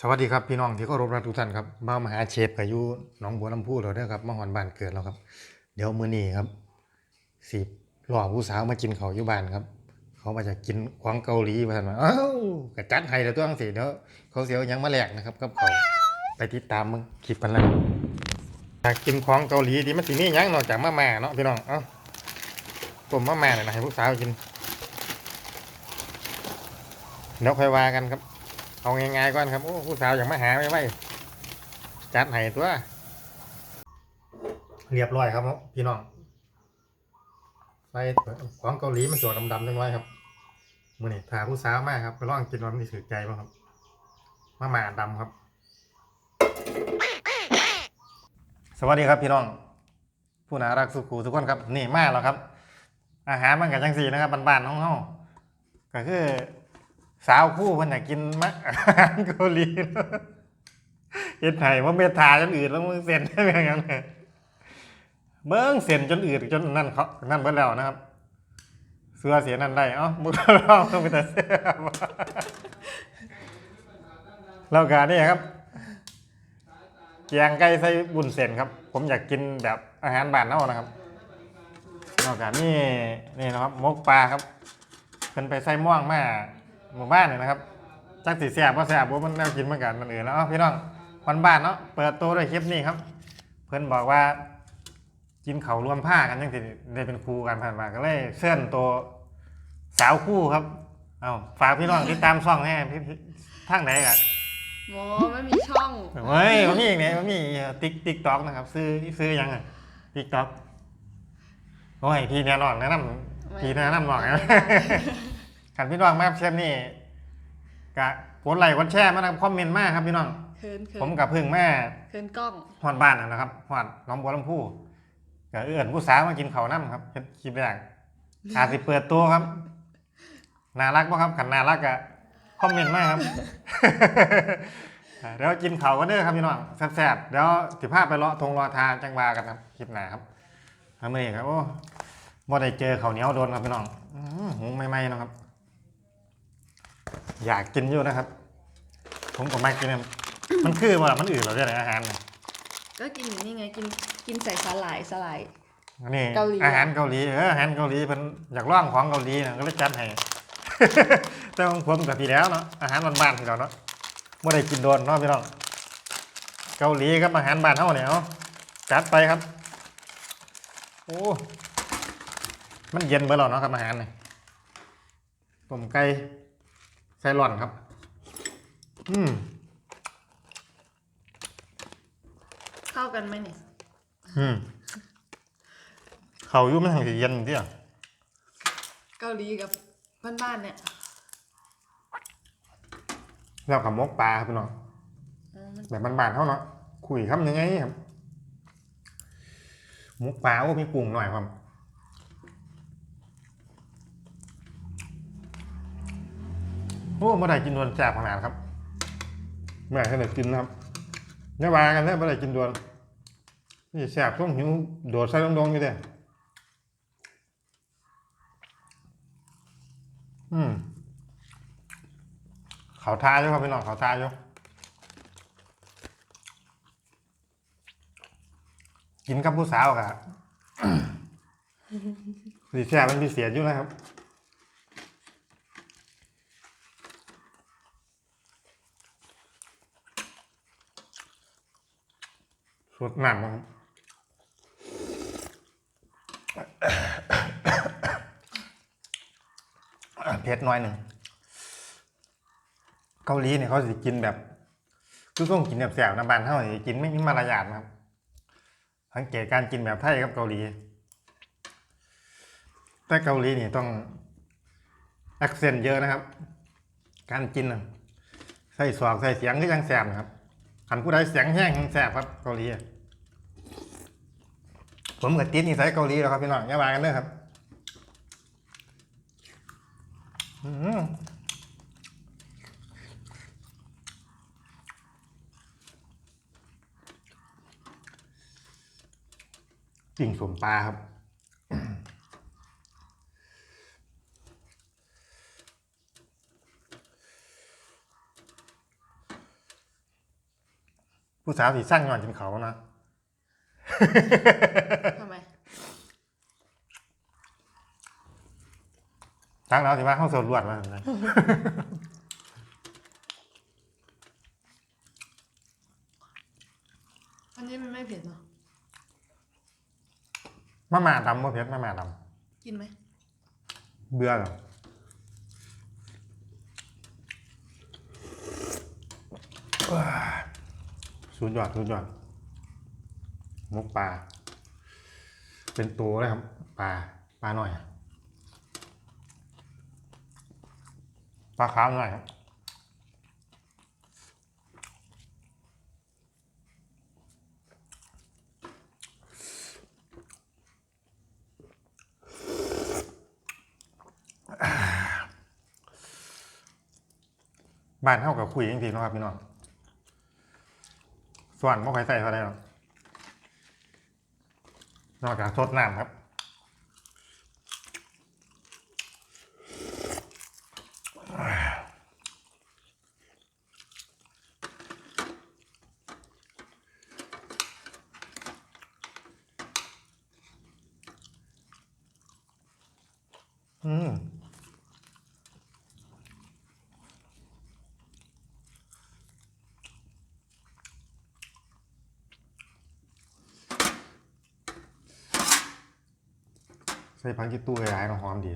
สวัสดีครับพี่น้องที่เคารพรักทุกท่านครับมามหาเชฟกับยูหนองบัวลำพูเราเด้อครับมาหอนบ้านเกิดเราครับ เดี๋ยวมื้อนี้ครับสิหล่อผู้สาวมากินเขาวอยู่บ้านครับ เขามาจะกินของเกาหลีมาท่านว่าอ้าวกระจัดให้แล้วตัวจังสิเดี๋ยวเขาเสียวยังมาแลกนะครับกับเขาไปติดตามมึงคลิปกันแล้วอยากกินของเกาหลีดีมันสิมีหยังนอกจากมาม่าเนาะพี่น้องเอ้าต้มมาม่าหน่อยนะให้ผู้สาวกินเดี๋ยวค่อยว่ากันครับ เอาง่ายๆก่อนครับ โอ้ผู้สาวอย่างมาหาไม่ไหวจัดให้ตัว เรียบร้อยครับพี่น้องใส่ของเกาหลีมันสวดดำๆจังไว้ครับมือนี่ถาผู้สาวมากครับไปลองกินมันสิถือใจบ้างครับมาหมาดำครับ สวัสดีครับพี่น้อง ผู้น่ารักสุขูทุกคนครับ นี่มาแล้วครับ อาหารมันกับจังสีนะครับบ้านๆของเฮาก็คือ สาวคู่มันอยากกินมะอาหารเกาหลีเฮ็ดไห้ว่าเมทาจนอื่นแล้วมึงเซ็นได้เป็นอย่างนั้นเบิ้งเซ็นจนอื่นจนนั่นเขานั่นเบิดแล้วนะครับ เสื้อเสียนั่นได้เอ้ามึงก็ลองต้องไปแต่เสื้อแล้วการนี่ครับแกงไก่ใส่บุญเส้นครับ ผมอยากกินแบบอาหารบ้านเน่านะครับนอกจากนี่นี่นะครับมกปลาครับเพิ่นไปใส่ม่วงมา หมู่บ้านเนี่ยนะครับจักสีแสบว่าแสบว่ามันแนวกินเหมือนกันมันอื่นแล้วเอ้าพี่น้องวันบ้านเนาะเปิดตัวด้วยคลิปนี้ครับ เพิ่นบอกว่า กินเขาวรวมผ้ากันยังสิได้เป็นครูกันผ่านมาก็เลยเสื่อนตัวสาวคู่ครับเอาฝากพี่น้องติดตามช่องให้พี่พี่ทางไหนกันโมไม่มีช่องเฮ้ยมันมีอย่างไหนมันมีติ๊กติ๊กต็อกนะครับ ซื้อซื้อยังไงติ๊กต็อกโอ้ยพี่แน่นอนแนะนำพี่แนะนำหน่อยนะ ขันพี่น้องมาเชฟนี่กะกดไลค์กดแชร์มานะครับคอมเมนต์มากครับพี่น้อง เคินเคิผมนกับพึ่งแม่เคินกล้อง หอดบ้านนะนะครับหอดน้องบัวลำพูก็เอื้อนผู้สาวมากินข้าวน้ำครับเฮ็ดคลิปแรกอาจสิเปิดตัวครับน่ารักป่ะครับขันน่ารักอะคอมเมนต์มาครับ เดี๋ยวกินข้าวกันเด้อครับพี่น้องแซ่บๆเดี๋ยวสิพาไปเลาะทงรอทาจังหวากันครับคลิปหน้าครับทำเองครับโอ้บ่ได้เจอข้าวเหนียวโดนครับพี่น้องอื้อหือหุงใหม่ๆเนาะครับ อยากกินอยู่นะครับ ผมก็มากินนะมันคือว่ามันอื่นเหรอเนี่ยอาหารเนี่ยก็กินอยู่นี่ไงกินกินใส่สลายสลาย อันนี่เกาหลี อาหารเกาหลีเอออาหารเกาหลีเพิ่นอยากลองของเกาหลีนะก็เลยจัดให้ แต่ของผมกับพี่แล้วเนาะอาหารบ้านๆพี่เราเนาะไม่ได้กินโดนเนาะพี่น้องเกาหลีกับอาหารบ้านเฮาเนี่ยเอาจัดไปครับ โอ้มันเย็นเบอร์แล้วเนาะครับอาหารนี่ต้มไก่ ไส้ร่อนครับ อืมเข้ากันไหมเนี่ยอืมเขาอยู่มันทางสิเย็นที่อะเกาหลีกับบ้านๆเนี่ยแล้วกับมกปลาครับพี่น้องอืมมันแบบบานๆเท่าเนาะคุยคำยังไงครับหมุกปลาโอ้มีกุ้งหน่อยครับ โอ้เมื่อไหร่กินดวนแจกขนาดครับเมื่อไหร่จะกินนะครับเนี่ยมากันนี่ยเมื่อไหร่กินดวนนี่แสบช่วงหิวโดดใส่ลงดงอยู่เด้อืมเขาทาอยู่ครับพี่น้องเขาทาอยู่กินกับผู้สาวกะสีแช่บมันมีเสียอยู่นะครับ สดน้ำนะครับเผ็ดน้อยหนึ่ง เกาหลีเนี่ยเขาสิกินแบบ คือต้องกินแบบแสบน้ำบานเท่าสิกินไม่มีมารยาทนะครับสังเกตการกินแบบไทยกับเกาหลี แต่เกาหลีนี่ต้องแอคเซนต์เยอะนะครับ การกินนะใส่สวกใส่เสียงก็ยังแสบนะครับ ขันผู้ใดเสียงแห้งแสบครับเกาหลีอะผมกับติดนี่ใส่เกาหลีแล้วครับพี่น้องอย่ามากันเด้อครับอื้อหือปิ่งสมปลาครับ ผู้สาวสีสร้างย้อนกินเขานะทำไมทางเราสิว่าเข้าโซนรวดมาเลยอันนี้มันไม่เผ็ดเนาะมาม่าดำบ่เพชรมาม่าดกินไหมำเบื่อเหรอว้า สุดยอดสุดยอดมกปลา เป็นตัวเลยครับปลาปลาหน่อยปลาขาวหน่อยครับบ้านเท่ากับคุยจริงๆนะครับพี่น้อง ส่วนไม่ค่อยใส่เท่าไหร่หรอกนอกจากสดน้ำครับอืม ใส่พังกิตู้หลายๆเนาะหอมดี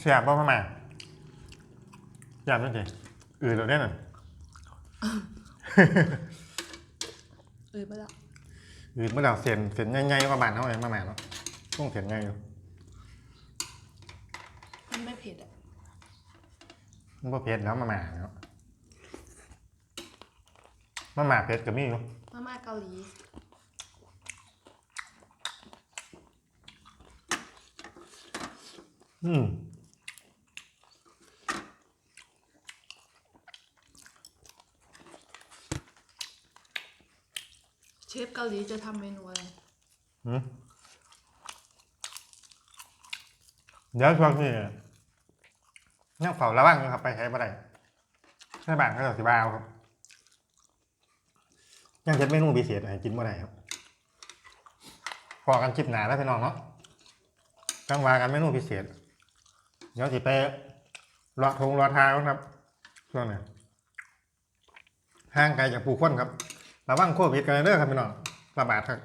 เสียบบ่พ่อแม่หยาบจริงๆอื่นเราได้หน่อยเออไปแล้วอื่นเมื่อเราเสียนเสียนใหญ่ๆประมาณเท่าไหร่ประมาณเนาะต้องเสียนใหญ่อยู่ มันไม่เผ็ดอะ มันก็เผ็ดแล้วมาหมาเนาะมาหมาเผ็ดกับมี่อยู่มาม่าเกาหลีอืมเชฟเกาหลีจะทำเมนูอะไรอืมเดี๋ยวช่วงนี้ ยังเฝ้าระวังอยู่ครับไปใช้บ่ได้ใช้บ้านเขาจะสิบ้าครับยังเฮ็ดเมนูพิเศษให้กินบ่ได้ครับพอกันคลิปหนาแล้วพี่น้องเนาะจังวากันเมนูพิเศษ เดี๋ยวสิไปรอทงรอทางครับช่วงนี้ห่างไกลจากผู้คนครับระวังโควิดกันเด้อครับพี่น้องระบาดครับ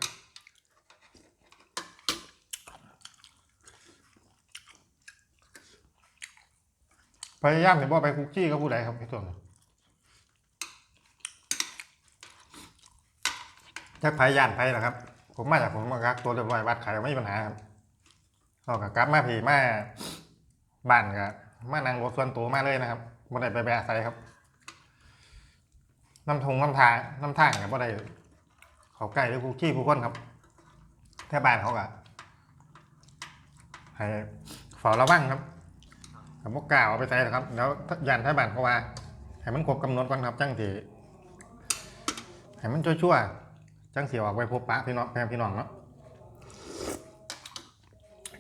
พยายามเห็นว่ไปคุกกี้ก็ผู้ใดครับพี่ตัวจักพยายามไทยเหรอครับ ผมมาจากผมมากักตัวเรียบร้อยวัดไข่ไม่มีปัญหาครับเรากับกลับมาผีมาบ้านกับมานั่งรถส่วนตัวมาเลยนะครับบ่ได้ไปแบะใส่ครับน้ำทงน้ำทางน้ำทางกับบ่ได้เขาใกล้หรือคุกกี้ผู้คนครับแค่บ้านเขากะให้เฝ้าระวังครับ ผมก็กล่าวเอาไปใส่นะครับแล้วยันท้ายบ้านเขาว่าให้มันครบกำหนดก่อนครับจังสีให้มันชั่วๆจังสีออกไปพบปะพี่น้องแฟนพี่น้องเนาะ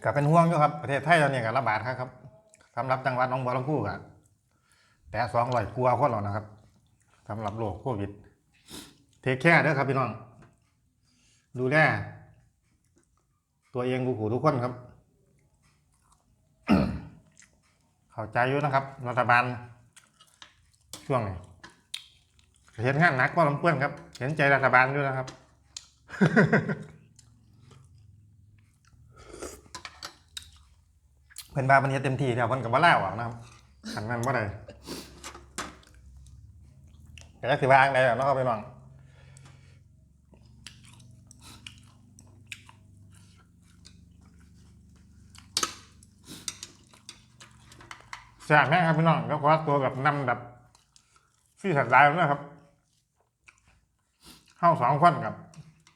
ก็เป็นห่วงอยู่ครับประเทศไทยเราเนี่ยก็ระบาดครับสำหรับจังหวัดหน้องบัวลำพูก็แต่สองร้อยกลัวคนหรอกนะครับสำหรับโรคโควิด เทคแค่เด้อครับพี่น้อง ดูแลตัวเองผู้ผู้ทุกคนครับ เข้าใจอยู่นะครับ รัฐบาล ช่วงนี้เห็นงานหนักก็ลำเพื่อนครับ เห็นใจรัฐบาลด้วยนะครับ เพิ่นบาบันเฮ็ดเต็มที่แล้วเพิ่นก็บ่ล่าออกนะครับขันนั้นบ่ได้แต่ก็สิว่าอังใดแล้วเนาะครับพี่น้อง แซ่บแม่ครับพี่น้องแล้วก็ตัวแบบนำแบบซี่สัตว์ลายแล้วนะครับเข้าสองคนครับ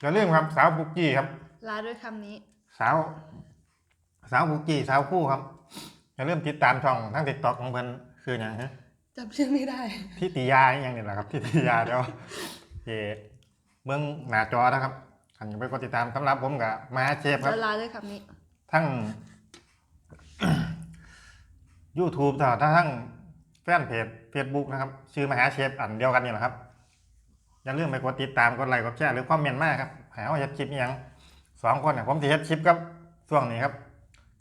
อย่าลืมครับ สาวปุกกี้ครับ ลาด้วยคำนี้ สาว สาวบุกกี้สาวคู่ครับอย่าลืมติดตามช่องทั้งติดต่อของเพิ่นคืออย่างฮะจำชื่อไม่ได้ทิติยาอหย่างนี้แหละครับทิติยาเดี๋ยวเจเมืองหน้าจอนะครับอันนี้ไปกดติดตามสำหรับผมกับมาเชฟครับ แล้วลาด้วยคำนี้ ทั้ง YouTube ต่อทั้งแฟนเพจ Facebook นะครับชื่อมหาเชฟอันเดียวกันนี่แหละครับ อย่าลืมไปกดติดตามกดไลค์กดแชร์หรือคอมเมนต์มากครับหาว่าเฮ็ดคลิปอหยังสองคนเนี่ยผมจะเฮ็ดคลิปกับช่วงนี้ครับ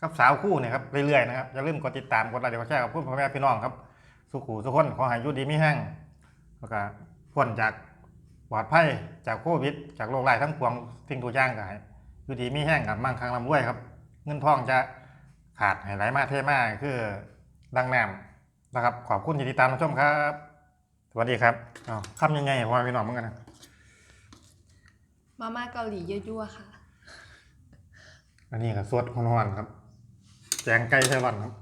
กับสาวคู่เนี่ยครับเรื่อยๆนะครับอย่าลืมกดติดตามกดไลค์กดแชร์กับพ่อแม่พี่น้องครับ สุขูสุขคนขอให้ยุดีมีแห้งแล้วก็พ้นจากปลอดภัยจากโควิด จากโรคร้ายทั้งปวงสิ่งทุกอย่างก็ให้อยุดีมีแห้งกับมั่งคั่งร่ำรวยครับ เงินทองจะขาดให้ไหลมาเทมาคือ ดังน้ำนะครับ ขอบคุณที่ติดตามรับชมครับ สวัสดีครับอ้าวคำยังไงพ่อแม่พี่น้องเหมือนกันนะมาม่าเกาหลียั่วๆค่ะ อันนี้ก็สดฮอนๆครับแกงไก่ไทยร้อนครับ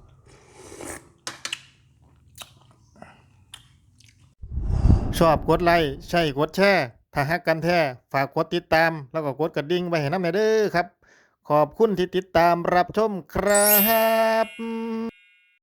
ชอบกดไลค์ใช่กดแชร์ถ้าฮักกันแท้ฝากกดติดตาม แล้วก็กดกระดิ่งไว้ให้น้ำหน่อยเด้อครับ ขอบคุณที่ติดตามรับชมครับ